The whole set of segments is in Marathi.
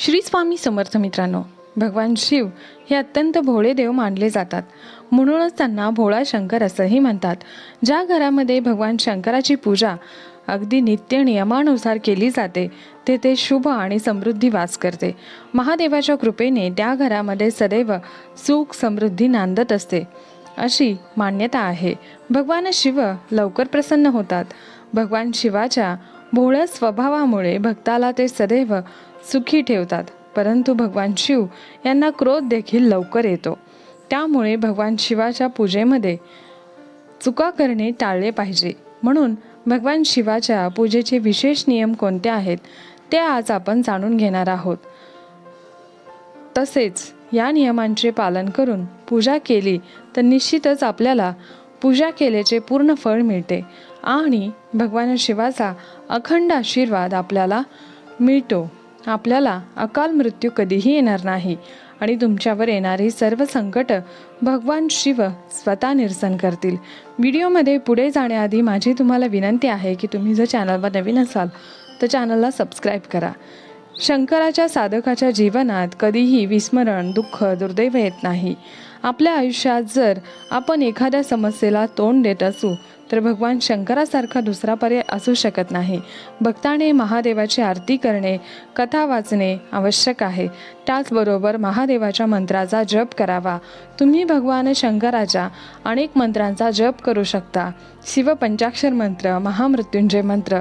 श्री स्वामी समर्थ मित्रांनो भगवान शिव हे अत्यंत भोळे देव मानले जातात. म्हणूनच त्यांना भोळा शंकर असंही म्हणतात. ज्या घरामध्ये भगवान शंकराची पूजा अगदी नित्य नियमानुसार केली जाते तेथे शुभ आणि समृद्धी वास करते. महादेवाच्या कृपेने त्या घरामध्ये सदैव सुख समृद्धी नांदत असते. अशी मान्यता आहे. भगवान शिव लवकर प्रसन्न होतात. भगवान शिवाच्या भोळ्या स्वभावामुळे भक्ताला ते सदैव सुखी ठेवतात परंतु भगवान शिव यांना क्रोध देखील लवकर येतो. त्यामुळे भगवान शिवाच्या पूजेमध्ये चुका करणे टाळले पाहिजे. म्हणून भगवान शिवाच्या पूजेचे विशेष नियम कोणते आहेत ते आज आपण जाणून घेणार आहोत. तसेच या नियमांचे पालन करून पूजा केली तर निश्चितच आपल्याला पूजा केल्याचे पूर्ण फळ मिळते आणि भगवान शिवाचा अखंड आशीर्वाद आपल्याला मिळतो. आपल्याला अकाल मृत्यू कधीही येणार नाही आणि तुमच्यावर येणारी सर्व संकट भगवान शिव स्वतः निरसन करतील. व्हिडिओमध्ये पुढे जाण्याआधी माझी तुम्हाला विनंती आहे की तुम्ही जर चॅनलवर नवीन असाल तर चॅनलला सबस्क्राईब करा. शंकराच्या साधकाच्या जीवनात कधीही विस्मरण दुःख दुर्दैव येत नाही. आपल्या आयुष्यात जर आपण एखाद्या समस्येला तोंड देत असू तर भगवान शंकरासारखा दुसरा पर्याय असू शकत नाही. भक्ताने महादेवाची आरती करणे कथा वाचणे आवश्यक आहे. त्याचबरोबर महादेवाच्या मंत्राचा जप करावा. तुम्ही भगवान शंकराच्या अनेक मंत्रांचा जप करू शकता. शिवपंचाक्षर मंत्र महामृत्युंजय मंत्र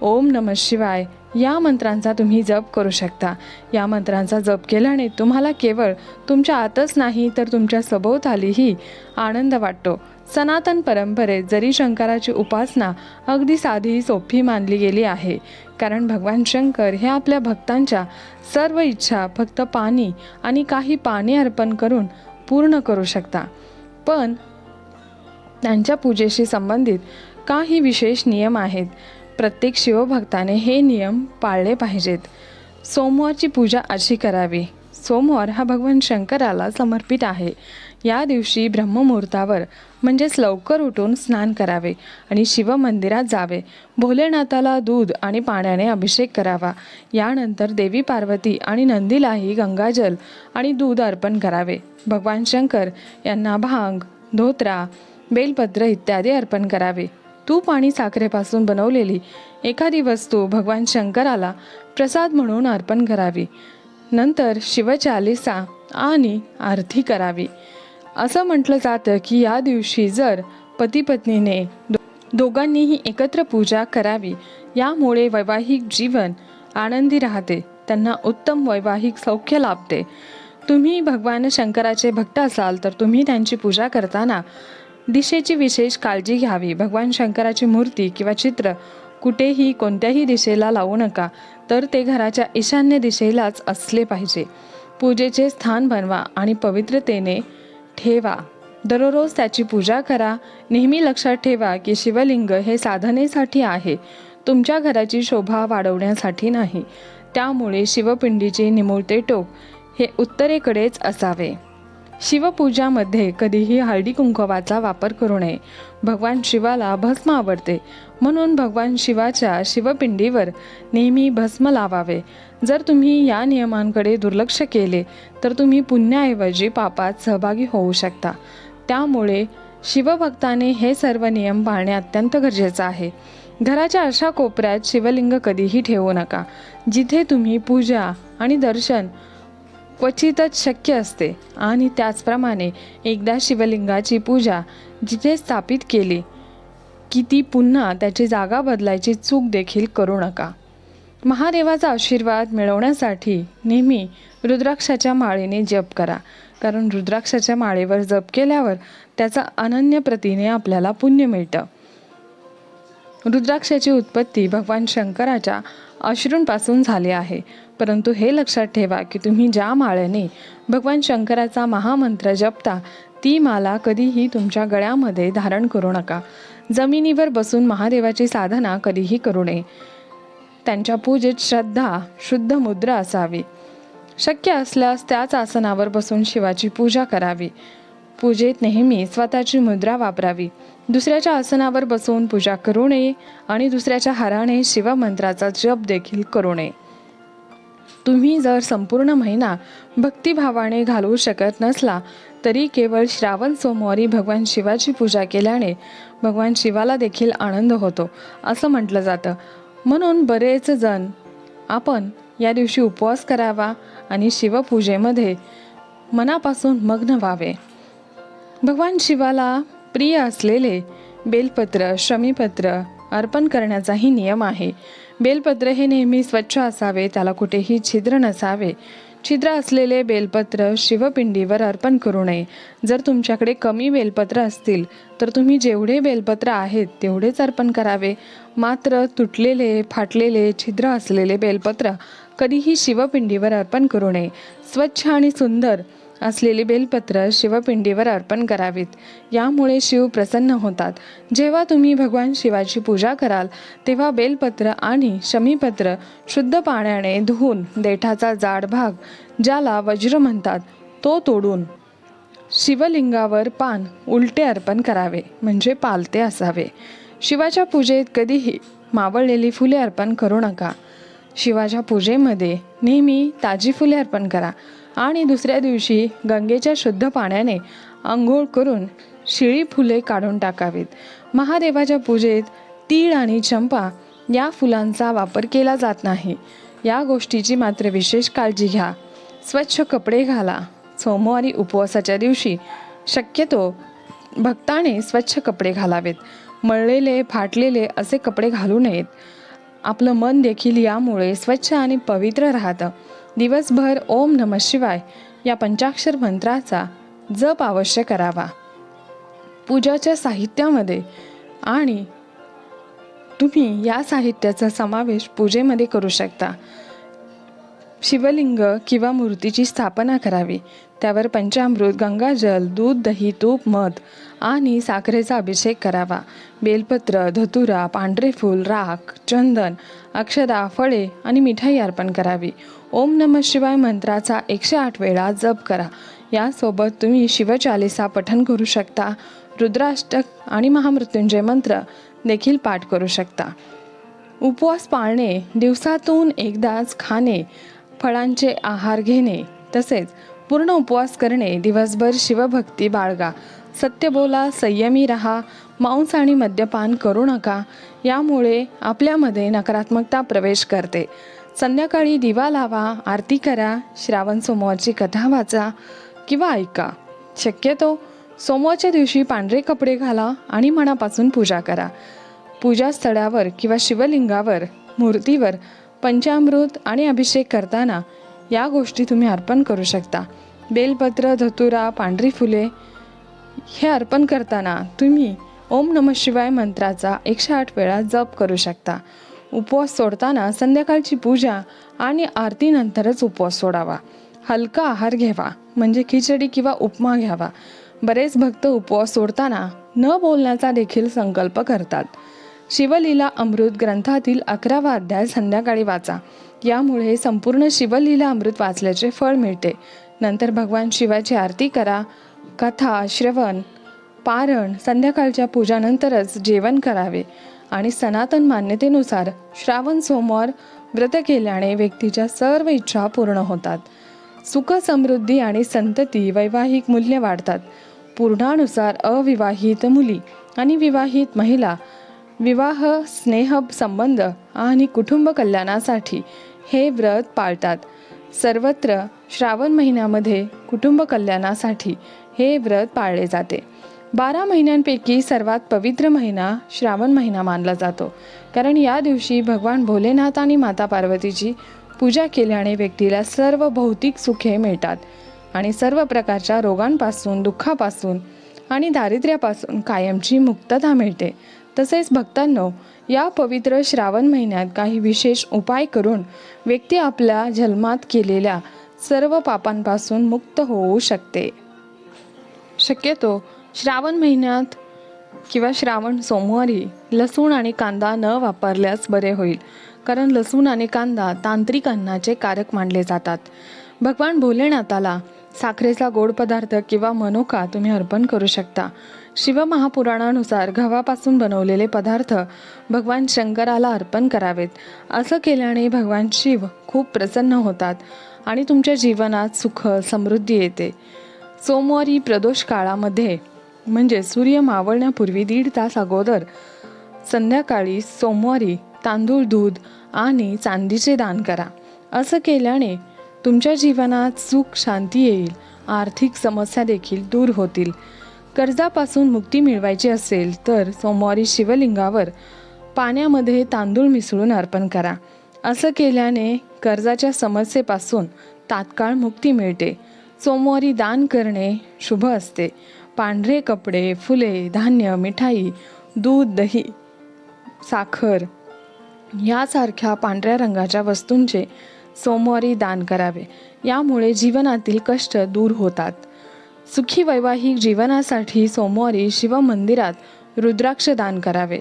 ओम नम शिवाय या मंत्रांचा तुम्ही जप करू शकता. या मंत्रांचा जप केल्याने तुम्हाला केवळ तुमच्या आतच नाही तर तुमच्या सभोवतालीही आनंद वाटतो. सनातन परंपरेत जरी शंकराची उपासना अगदी साधी सोपी मानली गेली आहे कारण भगवान शंकर हे आपल्या भक्तांच्या सर्व इच्छा फक्त पाणी आणि काही पाणी अर्पण करून पूर्ण करू शकता. पण त्यांच्या पूजेशी संबंधित काही विशेष नियम आहेत. प्रत्येक शिवभक्ताने हे नियम पाळले पाहिजेत. सोमवारची पूजा अशी करावी. सोमवार हा भगवान शंकराला समर्पित आहे. या दिवशी ब्रह्ममुहूर्तावर म्हणजेच लवकर उठून स्नान करावे आणि शिवमंदिरात जावे. भोलेनाथाला दूध आणि पाण्याने अभिषेक करावा. यानंतर देवी पार्वती आणि नंदीलाही गंगाजल आणि दूध अर्पण करावे. भगवान शंकर यांना भांग धोत्रा बेलपत्र इत्यादी अर्पण करावे. तूप आणि साखरेपासून बनवलेली एखादी वस्तू भगवान शंकराला प्रसाद म्हणून अर्पण करावी. नंतर शिवचालिसा आणि आरती करावी. असं म्हटलं जातं की या दिवशी जर पती पत्नीने दो दोघांनीही एकत्र पूजा करावी यामुळे वैवाहिक जीवन आनंदी राहते त्यांना उत्तम वैवाहिक सौख्य लाभते. तुम्ही भगवान शंकराचे भक्त असाल तर तुम्ही त्यांची पूजा करताना दिशेची विशेष काळजी घ्यावी. भगवान शंकराची मूर्ती किंवा चित्र कुठेही कोणत्याही दिशेला लावू नका तर ते घराच्या ईशान्य दिशेलाच असले पाहिजे. पूजेचे स्थान बनवा आणि पवित्रतेने ठेवा. दररोज त्याची पूजा करा. नेहमी लक्षात ठेवा की शिवलिंग हे साधनेसाठी आहे. तुमच्या घराची शोभा वाढवण्यासाठी नाही. त्यामुळे शिवपिंडीचे निमुळते टोक हे उत्तरेकडेच असावे. शिवपूजामध्ये कधीही हळदी कुंकवाचा वापर करू नये. भगवान शिवाला भस्म आवडते. म्हणून भगवान शिवाच्या शिवपिंडीवर नेहमी भस्म लावावे. जर तुम्ही या नियमांकडे दुर्लक्ष केले तर तुम्ही पुण्याऐवजी पापात सहभागी होऊ शकता. त्यामुळे शिवभक्ताने हे सर्व नियम पाळणे अत्यंत गरजेचं आहे. घराच्या अशा कोपऱ्यात शिवलिंग कधीही ठेवू नका. जिथे तुम्ही पूजा आणि दर्शन क्वचितच शक्य असते. आणि त्याचप्रमाणे एकदा शिवलिंगाची पूजा जिथे स्थापित केली की ती पुन्हा त्याची जागा बदलायची चूक देखील करू नका. महादेवाचा आशीर्वाद मिळवण्यासाठी नेहमी रुद्राक्षाच्या माळेने जप करा. कारण रुद्राक्षाच्या माळेवर जप केल्यावर त्याचा अनन्य प्रतीने आपल्याला पुण्य मिळतं. रुद्राक्षाची उत्पत्ती भगवान शंकराच्या अश्रूंपासून झाली आहे. परंतु हे लक्षात ठेवा की तुम्ही ज्या माळेने भगवान शंकराचा महामंत्र जपता ती माला कधीही तुमच्या गळ्यामध्ये धारण करू नका. जमिनीवर बसून महादेवाची साधना कधीही करू नये. त्यांच्या पूजेत श्रद्धा शुद्ध मुद्रा असावी. शक्य असल्यास त्याच आसनावर बसून शिवाची पूजा करावी. पूजेत नेहमी स्वतःची मुद्रा वापरावी. दुसऱ्याच्या आसनावर बसवून पूजा करू नये आणि दुसऱ्याच्या हाराने शिवमंत्राचा जप देखील करू नये. तुम्ही जर संपूर्ण महिना भक्तिभावाने घालवू शकत नसला तरी केवळ श्रावण सोमवारी भगवान शिवाची पूजा केल्याने भगवान शिवाला देखील आनंद होतो असं म्हटलं जातं. म्हणून बरेच जण आपण या दिवशी उपवास करावा आणि शिवपूजेमध्ये मनापासून मग्न व्हावे. भगवान शिवाला प्रिय असलेले बेलपत्र शमीपत्र अर्पण करण्याचाही नियम आहे. बेलपत्र हे नेहमी स्वच्छ असावे त्याला कुठेही छिद्र नसावे. छिद्र असलेले बेलपत्र शिवपिंडीवर अर्पण करू नये. जर तुमच्याकडे कमी बेलपत्र असतील तर तुम्ही जेवढे बेलपत्र आहेत तेवढेच अर्पण करावे. मात्र तुटलेले फाटलेले छिद्र असलेले बेलपत्र कधीही शिवपिंडीवर अर्पण करू नये. स्वच्छ आणि सुंदर असलेली बेलपत्र शिवपिंडीवर अर्पण करावीत. यामुळे शिव प्रसन्न होतात. जेव्हा तुम्ही भगवान शिवाची पूजा कराल तेव्हा बेलपत्र आणि शमीपत्र शुद्ध पाण्याने धुवून देठाचा जाड भाग ज्याला वज्र म्हणतात तो तोडून शिवलिंगावर पान उलटे अर्पण करावे म्हणजे पालते असावे. शिवाच्या पूजेत कधीही मावळलेली फुले अर्पण करू नका. शिवाच्या पूजेमध्ये नेहमी ताजी फुले अर्पण करा. आणि दुसऱ्या दिवशी गंगेच्या शुद्ध पाण्याने आंघोळ करून शिळी फुले काढून टाकावीत. महादेवाच्या पूजेत तीळ आणि चंपा या फुलांचा वापर केला जात नाही. या गोष्टीची मात्र विशेष काळजी घ्या. स्वच्छ कपडे घाला. सोमवारी उपवासाच्या दिवशी शक्यतो भक्ताने स्वच्छ कपडे घालावेत. मळलेले फाटलेले असे कपडे घालू नयेत. आपलं मन देखील यामुळे स्वच्छ आणि पवित्र राहतं. दिवसभर ओम नम शिवाय या पंचाक्षर मंत्राचा जप अवश्य करावा. पूजाच्या साहित्यामध्ये आणि तुम्ही या साहित्याचा समावेश पूजेमध्ये करू शकता. शिवलिंग किंवा मूर्तीची स्थापना करावी. त्यावर पंचामृत गंगाजल दूध दही तूप मध आणि साखरेचा अभिषेक करावा. बेलपत्र धतुरा पांढरे फूल राख चंदन अक्षदा फळे आणि मिठाई अर्पण करावी. ओम नम शिवाय मंत्राचा एकशे आठ वेळा जप करा. यासोबत तुम्ही शिवचालिसा पठन करू शकता रुद्राष्टक आणि महामृत्युंजय मंत्र देखील पाठ करू शकता. उपवास पाळणे दिवसातून एकदाच खाणे फळांचे आहार घेणे तसेच पूर्ण उपवास करणे दिवसभर शिवभक्ती बाळगा. सत्य बोला संयमी रहा मांस आणि मद्यपान करू नका यामुळे आपल्यामध्ये नकारात्मकता प्रवेश करते. संध्याकाळी दिवा लावा आरती करा श्रावण सोमवारची कथा वाचा किंवा ऐका. शक्यतो सोमवारच्या दिवशी पांढरे कपडे घाला आणि मनापासून पूजा करा. पूजा स्थळावर किंवा शिवलिंगावर मूर्तीवर पंचामृत आणि अभिषेक करताना या गोष्टी तुम्ही अर्पण करू शकता. बेलपत्र धतुरा पांढरी फुले हे अर्पण करताना तुम्ही ओम नम शिवाय मंत्राचा एकशे आठ वेळा जप करू शकता. उपवास सोडताना संध्याकाळची पूजा आणि आरतीनंतरच उपवास सोडावा. हलका आहार घ्यावा म्हणजे खिचडी किंवा उपमा घ्यावा. बरेच भक्त उपवास सोडताना न बोलण्याचा देखील संकल्प करतात. शिवलीला अमृत ग्रंथातील अकरावा अध्याय संध्याकाळी वाचा. यामुळे संपूर्ण शिवलीला अमृत वाचल्याचे फळ मिळते. नंतर भगवान शिवाची आरती करा. कथा श्रवण पारण संध्याकाळच्या पूजानंतरच जेवण करावे. आणि सनातन मान्यतेनुसार श्रावण सोमवार व्रत केल्याने व्यक्तीच्या सर्व इच्छा पूर्ण होतात. सुख समृद्धी आणि संतती वैवाहिक मूल्य वाढतात. पूर्णानुसार अविवाहित मुली आणि विवाहित महिला विवाह स्नेह संबंध आणि कुटुंब कल्याणासाठी हे व्रत पाळतात. सर्वत्र श्रावण महिन्यामध्ये कुटुंब कल्याणासाठी हे व्रत पाळले जाते. बारा महिन्यांपैकी सर्वात पवित्र महिना श्रावण महिना मानला जातो. कारण या दिवशी भगवान भोलेनाथ आणि माता पार्वतीची पूजा केल्याने व्यक्तीला सर्व भौतिक सुखे मिळतात आणि सर्व प्रकारच्या रोगांपासून दुःखापासून आणि दारिद्र्यापासून कायमची मुक्तता मिळते. तसेच भक्तांनो या पवित्र श्रावण महिन्यात काही विशेष उपाय करून व्यक्ती आपल्या जन्मात केलेल्या सर्व पापांपासून मुक्त होऊ शकते. शक्यतो श्रावण महिन्यात किंवा श्रावण सोमवारी लसूण आणि कांदा न वापरल्यास बरे होईल कारण लसूण आणि कांदा तांत्रिक अन्नाचे कारक मानले जातात. भगवान भोलेनाथाला साखरेचा गोड पदार्थ किंवा मनोका तुम्ही अर्पण करू शकता. शिवमहापुराणानुसार गव्हापासून बनवलेले पदार्थ भगवान शंकराला अर्पण करावेत. असं केल्याने भगवान शिव खूप प्रसन्न होतात आणि तुमच्या जीवनात सुख समृद्धी येते. सोमवारी प्रदोष काळामध्ये म्हणजे सूर्य मावळण्यापूर्वी दीड तास अगोदर संध्याकाळी सोमवारी तांदूळ दूध आणि चांदीचे दान करा. असं केल्याने तुमच्या जीवनात सुख शांती येईल. आर्थिक समस्या देखील दूर होतील. कर्जापासून मुक्ती मिळवायची असेल तर सोमवारी शिवलिंगावर पाण्यामध्ये तांदूळ मिसळून अर्पण करा. असं केल्याने कर्जाच्या समस्येपासून तात्काळ मुक्ती मिळते. सोमवारी दान करणे शुभ असते. पांढरे कपडे फुले धान्य मिठाई दूध दही साखर यासारख्या पांढऱ्या रंगाच्या वस्तूंचे सोमवारी दान करावे. यामुळे जीवनातील कष्ट दूर होतात. सुखी वैवाहिक जीवनासाठी सोमवारी शिवमंदिरात रुद्राक्ष दान करावे.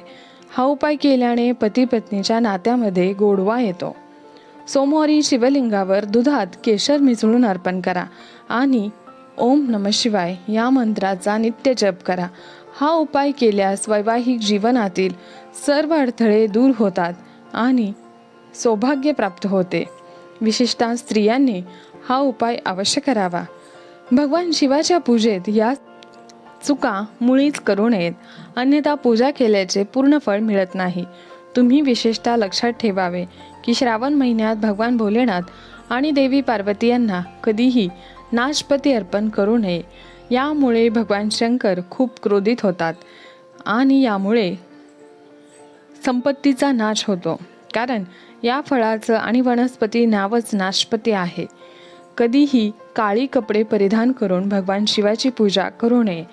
हा उपाय केल्याने पती पत्नीच्या नात्यामध्ये गोडवा येतो. सोमवारी शिवलिंगावर दुधात केशर मिसळून अर्पण करा आणि ओम नम शिवाय या मंत्राचा नित्य जप करा. हा उपाय केल्यास वैवाहिक जीवनातील सर्व अडथळे दूर होतात आणि सौभाग्य प्राप्त होते. विशेषतः स्त्रियांनी हा उपाय अवश्य करावा. भगवान शिवाच्या पूजेत या चुका मुळीच करू नयेत. अन्यथा पूजा केल्याचे पूर्ण फळ मिळत नाही. तुम्ही विशेषतः लक्षात ठेवावे की श्रावण महिन्यात भगवान भोलेनाथ आणि देवी पार्वती यांना कधीही नाशपती अर्पण करू नये. यामुळे भगवान शंकर खूप क्रोधित होतात आणि यामुळे संपत्तीचा नाश होतो. कारण या फळाचं आणि वनस्पती नावच नाशपती आहे. कधीही काळी कपडे परिधान करून भगवान शिवाची पूजा करू नये.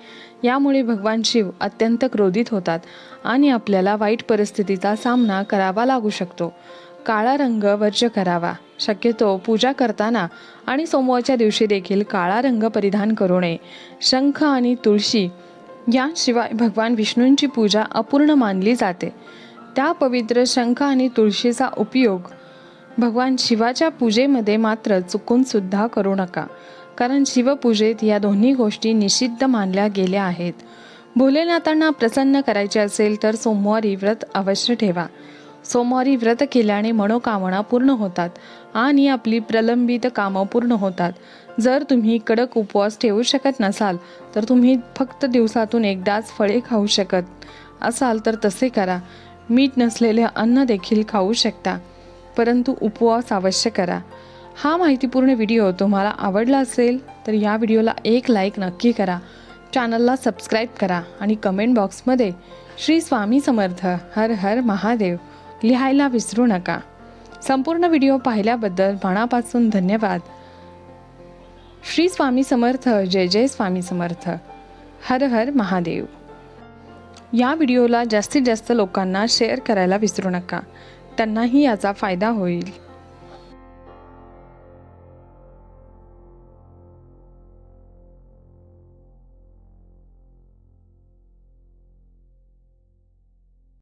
यामुळे भगवान शिव अत्यंत क्रोधित होतात आणि आपल्याला वाईट परिस्थितीचा सामना करावा लागू शकतो. काळा रंग वर्ज करावा. शक्यतो पूजा करताना आणि सोमवारच्या दिवशी देखील काळा रंग परिधान करू नये. शंख आणि तुळशी याशिवाय भगवान विष्णूंची पूजा अपूर्ण मानली जाते. त्या पवित्र शंख आणि तुळशीचा उपयोग भगवान शिवाच्या पूजेमध्ये मात्र चुकून सुद्धा करू नका. कारण शिवपूजेत या दोन्ही गोष्टी निषिद्ध मानल्या गेल्या आहेत. भोलेनाथांना प्रसन्न करायचे असेल तर सोमवारी व्रत अवश्य ठेवा. सोमवारी व्रत केल्याने मनोकामना पूर्ण होतात आणि आपली प्रलंबित कामं पूर्ण होतात. जर तुम्ही कडक उपवास ठेवू शकत नसाल तर तुम्ही फक्त दिवसातून एकदाच फळे खाऊ शकत असाल तर तसे करा. मीठ नसलेले अन्न देखील खाऊ शकता. परंतु उपवास अवश्य करा. हा माहितीपूर्ण व्हिडिओ तुम्हाला आवडला असेल तर या व्हिडिओला एक लाईक नक्की करा. चॅनलला सबस्क्राईब करा आणि कमेंट बॉक्समध्ये श्री स्वामी समर्थ हर हर महादेव लिहायला विसरू नका. संपूर्ण व्हिडिओ पाहिल्याबद्दल मनापासून धन्यवाद. श्री स्वामी समर्थ जय जय स्वामी समर्थ हर हर महादेव. या व्हिडिओला जास्तीत जास्त लोकांना शेअर करायला विसरू नका. त्यांनाही याचा फायदा होईल.